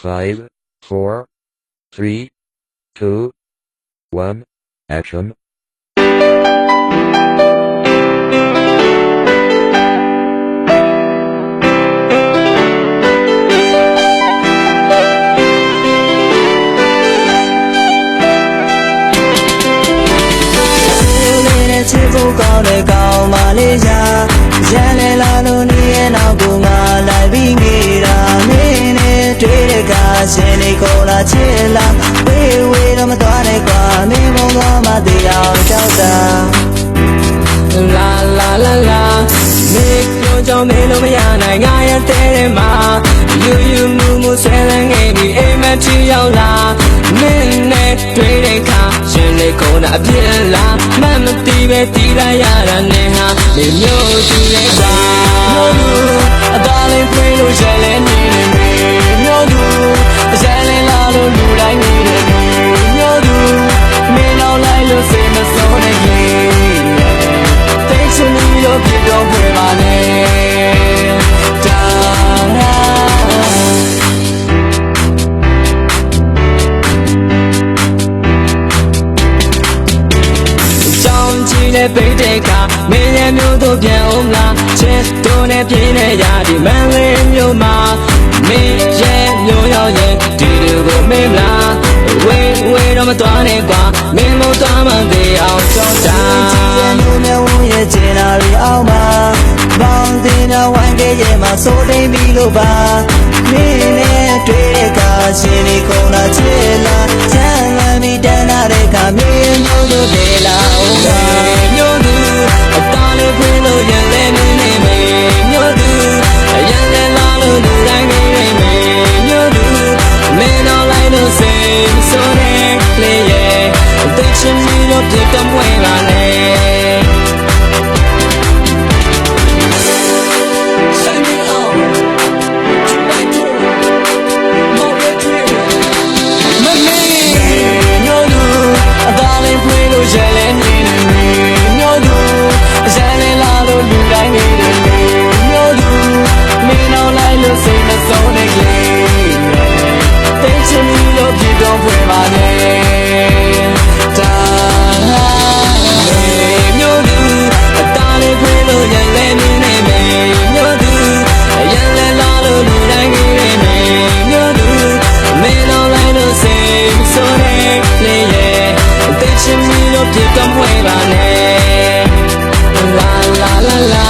Five, four, three, two, one, action. လေးနဲ့ချစ်ဖို့ကောင်းတဲ့ကောင်းမလေးရှာ လေးကိုလာချစ်လာဝေးဝေးတော့မသွားနဲ့ကွာမင်းမုန်းသွားမှသိအောင်ကြောက်တာလာလာလာလာမေတို့ကြောင့်မင်းလို့မရနိုင်ငါရဲ့တဲ့တဲ့မှာယူယူမှုမှုဆဲလန်းခဲ့ပြီးအိမ်မထီရောက်လာမင်းနဲ့တွေ့တဲ့ခါရှင်လေးကိုလာအပြစ်လားမမသိပဲတီးလိုက်ရတာနဲ့ဟာလေမျိုးသူရဲ့ကွာမျိုးသူအသားလေးဖွေးလို့ရဲလဲနေနေ ပြီးတော့ပြတော့ဖွယ်ပါနဲ့တာနာကြောင်ချီနဲ့ပိတ်တဲ့အခါမင်းရဲ့မျိုးတို့ပြန်အောင်လားချစ်တို့နဲ့ပြင်းနေရဒီမန်လေးမျိုးမှာမင်းရဲ့မျိုးရောက်ရင်ဒီလိုကိုမင်းလားဝေးဝေးတော့မသွားနဲ့ကွာမင်းမို့သွားမှသေး ချင်တာတွေအောင်မှာဘောင်းတင်တော့ဝိုင်းခဲ့ရဲ့မှာစိုးတိမ်ပြီလို့ပါမင်းနဲ့တွေ့ ပြီးလို့ပြတော့ဖွယ်